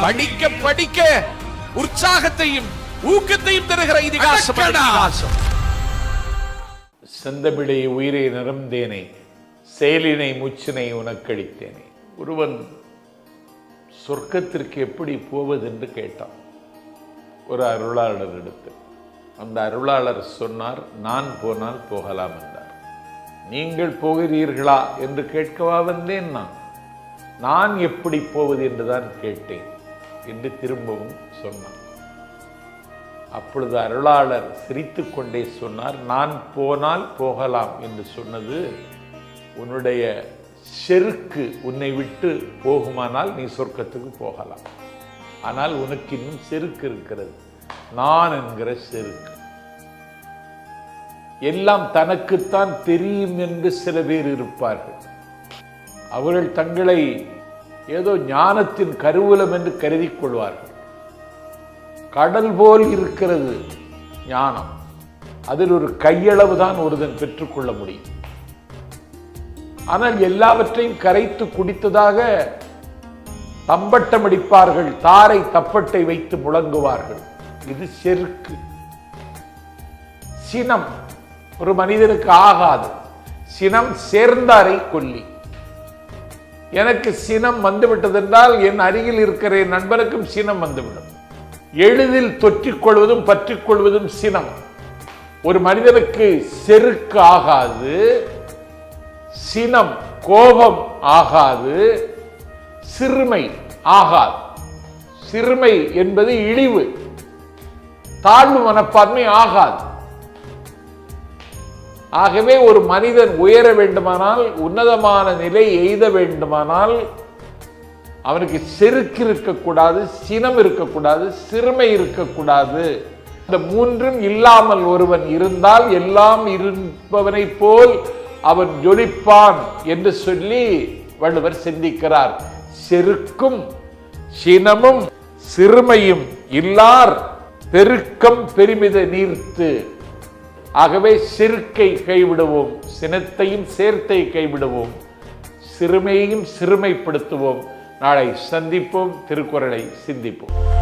படிக்க படிக்க உற்சாகத்தையும் ஊக்கத்தையும் தருகிற இதிகாசம் செந்தமிழை உயிரை நிறந்தேனே செயலினை மூச்சினை உனக்களித்தேனே ஒருவன் சொர்க்கத்திற்கு எப்படி போவதென்று கேட்டான். ஒரு அருளாளர் எடுத்து அந்த அருளாளர் சொன்னார் நான் போனால் போகலாம் என்றார். நீங்கள் போகிறீர்களா? என்று கேட்கவா வந்தேன் நான். நான் எப்படி போவது? என்றுதான் கேட்டேன். என்று திரும்பவும் சொன்னான். அப்பொழுது அருளாளர் சிரித்து கொண்டே சொன்னார் நான் போனால் போகலாம் என்று சொன்னது உன்னுடைய செருக்கு உன்னை விட்டு போகுமானால் நீ சொர்க்கத்துக்கு போகலாம். ஆனால் உனக்கு இன்னும் செருக்கு இருக்கிறது. நான் என்கிற செருக்கு. எல்லாம் தனக்குத்தான் தெரியும் என்று சில பேர் இருப்பார்கள். அவர்கள் தங்களை ஏதோ ஞானத்தின் கருவூலம் என்று கருதி கொள்வார்கள். கடல் போல் இருக்கிறது ஞானம். அதில் ஒரு கையளவு தான் ஒருதன் பெற்றுக்கொள்ள முடியும். ஆனால் எல்லாவற்றையும் கரைத்து குடித்ததாக தம்பட்டம் அடிப்பார்கள் தாரை தப்பட்டை வைத்து முழங்குவார்கள். இது செருக்கு. சினம். ஒரு மனிதனுக்கு ஆகாது. சினம் சேர்ந்தாரை கொல்லி. எனக்கு சினம் வந்துவிட்டதென்றால் என் அருகில் இருக்கிற என் நண்பருக்கும் சினம் வந்துவிடும். எளிதில் தொற்றிக்கொள்வதும் பற்றிக்கொள்வதும் கொள்வதும் சினம். ஒரு மனிதனுக்கு செருக்கு ஆகாது சினம் கோபம் ஆகாது சிறுமை ஆகாது. சிறுமை என்பது இழிவு. தாழ்வு மனப்பான்மை ஆகாது. ஆகவே ஒரு மனிதன் உயர வேண்டுமானால் உன்னதமான நிலை எய்த வேண்டுமானால் அவனுக்கு செருக்கு இருக்கக்கூடாது சினம் இருக்கக்கூடாது சிறுமை இருக்கக்கூடாது. இந்த மூன்றும் இல்லாமல் ஒருவன் இருந்தால் எல்லாம் இருப்பவனைப் போல் அவன் ஜொலிப்பான் என்று சொல்லி வள்ளுவர் சிந்திக்கிறார். செருக்கும் சினமும் சிறுமையும் இல்லார் பெருக்கம் பெருமித நீர்த்து. ஆகவே சிறுக்கை கைவிடுவோம் சினத்தையும் சேர்த்தை கைவிடுவோம் சிறுமையையும் சிறுமைப்படுத்துவோம். நாளை சந்திப்போம் திருக்குறளை சிந்திப்போம்.